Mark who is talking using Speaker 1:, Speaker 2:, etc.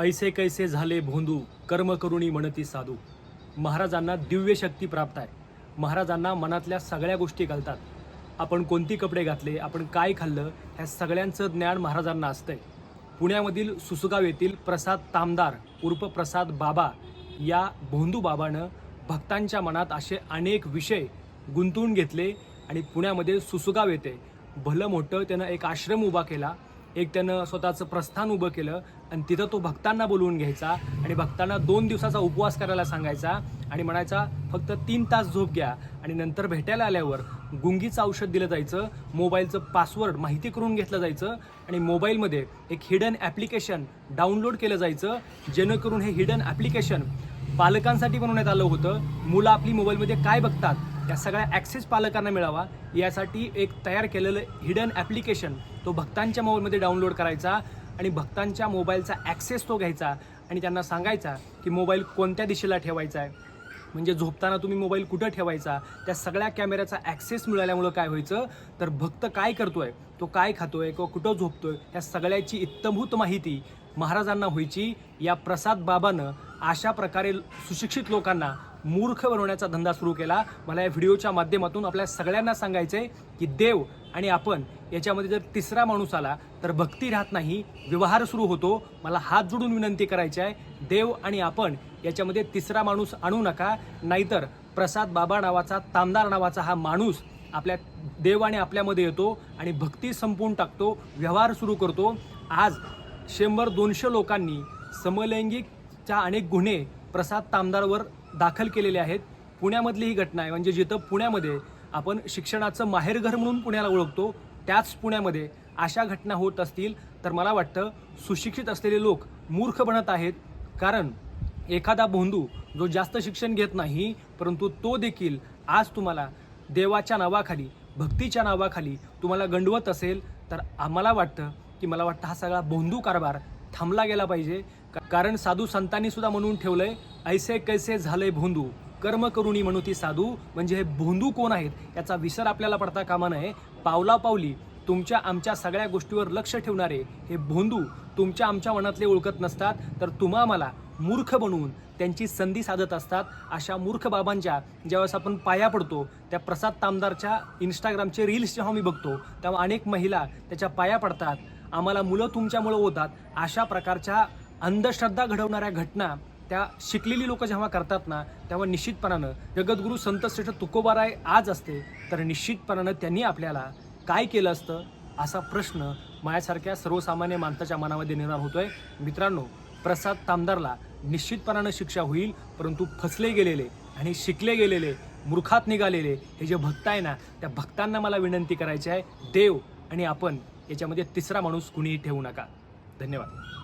Speaker 1: ऐसे कैसे झाले भोंदू कर्म करुणी म्हणती साधू. महाराजांना दिव्य शक्ती प्राप्त आहे. महाराजांना मनातल्या सगळ्या गोष्टी घालतात आपण कोणती कपडे घातले आपण काय खाल्लं ह्या सगळ्यांचं ज्ञान महाराजांना असतंय. पुण्यामधील सुसगाव येथील प्रसाद तामदार उर्फ प्रसाद बाबा या भोंदू बाबानं भक्तांच्या मनात असे अनेक विषय गुंतवून घेतले आणि पुण्यामध्ये सुसगाव येथे भलं मोठं त्यानं एक आश्रम उभा केला. एक त्यानं स्वतःचं प्रस्थान उभं केलं आणि तिथं तो भक्तांना बोलवून घ्यायचा आणि भक्तांना दोन दिवसाचा उपवास करायला सांगायचा आणि म्हणायचा फक्त तीन तास झोप घ्या आणि नंतर भेटायला आल्यावर गुंगीचं औषध दिलं जायचं मोबाईलचं पासवर्ड माहिती करून घेतलं जायचं आणि मोबाईलमध्ये एक हिडन ॲप्लिकेशन डाउनलोड केलं जायचं जेणेकरून हे हिडन ॲप्लिकेशन पालकांसाठी बनवण्यात आलं होतं. मुलं आपली मोबाईलमध्ये काय बघतात या सगळ्या ॲक्सेस पालकांना मिळावा. यासाठी एक तयार केलेलं हिडन ॲप्लिकेशन तो भक्तांच्या मोबाईलमध्ये डाउनलोड करायचा आणि भक्तांच्या मोबाईलचा ॲक्सेस तो घ्यायचा आणि त्यांना सांगायचा की मोबाईल कोणत्या दिशेला ठेवायचा आहे. म्हणजे झोपताना तुम्ही मोबाईल कुठं ठेवायचा? त्या सगळ्या कॅमेऱ्याचा ॲक्सेस मिळाल्यामुळं काय व्हायचं? तर भक्त काय करतोय? तो काय खातोय किंवा कुठं झोपतोय? या सगळ्याची इत्तमभूत माहिती महाराजांना व्हायची. या प्रसाद बाबानं अशा प्रकारे सुशिक्षित लोकांना मूर्ख बनवण्याचा धंदा सुरू केला. मला या व्हिडिओच्या माध्यमातून आपल्या सगळ्यांना सांगायचं आहे की देव आणि आपण याच्यामध्ये जर तिसरा माणूस आला तर भक्ती राहत नाही व्यवहार सुरू होतो. मला हात जोडून विनंती करायची आहे देव आणि आपण याच्यामध्ये तिसरा माणूस आणू नका. नाहीतर प्रसाद बाबा नावाचा तामदार नावाचा हा माणूस आपल्या देव आणि आपल्यामध्ये येतो आणि भक्ती संपवून टाकतो व्यवहार सुरू करतो. आज शंभर दोनशे लोकांनी समलैंगिक च्या अनेक गुन्हे प्रसाद तामदारवर दाखल केलेले आहेत. पुण्यामधली ही घटना आहे. म्हणजे जिथं पुण्यामध्ये आपण शिक्षणाचं माहेरघर म्हणून पुण्याला ओळखतो त्याच पुण्यामध्ये अशा घटना होत असतील तर मला वाटतं सुशिक्षित असलेले लोक मूर्ख बनत आहेत. कारण एखादा भोंदू जो जास्त शिक्षण घेत नाही परंतु तो देखील आज तुम्हाला देवाच्या नावाखाली भक्तीच्या नावाखाली तुम्हाला गंडवत असेल तर आम्हाला वाटतं की मला वाटतं हा सगळा भोंदू कारभार थांबला गेला पाहिजे. कारण साधू संतांनी सुद्धा म्हणून ठेवलंय ऐसे कैसे झाले भोंदू? कर्म करुणी म्हणू ती साधू. म्हणजे हे भोंदू कोण आहेत याचा विसर आपल्याला पडता कामा नये. पावला पावली तुमच्या आमच्या सगळ्या गोष्टीवर लक्ष ठेवणारे हे भोंदू तुमच्या आमच्या मनातले ओळखत नसतात तर तुम्हा मला मूर्ख बनवून त्यांची संधी साधत असतात. अशा मूर्ख बाबांच्या ज्यावेळेस आपण पाया पडतो त्या प्रसाद तामदारच्या इंस्टाग्रामचे रील्स जेव्हा मी बघतो तेव्हा अनेक महिला त्याच्या पाया पडतात. आम्हाला मुलं तुमच्यामुळं होतात अशा प्रकारच्या अंधश्रद्धा घडवणाऱ्या घटना त्या शिकलेली लोक जेव्हा करतात ना तेव्हा निश्चितपणानं जगद्गुरू संतश्रेष्ठ तुकोबाराय आज असते तर निश्चितपणानं त्यांनी आपल्याला काय केलं असतं असा प्रश्न माझ्यासारख्या सर्वसामान्य माणसाच्या मनामध्ये निर्माण होतोय. मित्रांनो प्रसाद तामदारला निश्चितपणानं शिक्षा होईल परंतु फसले गेलेले आणि शिकले गेलेले मूर्खात निघालेले हे जे भक्त आहे ना त्या भक्तांना मला विनंती करायची आहे. देव आणि आपण याच्यामध्ये तिसरा माणूस कुणीही ठेवू नका. धन्यवाद.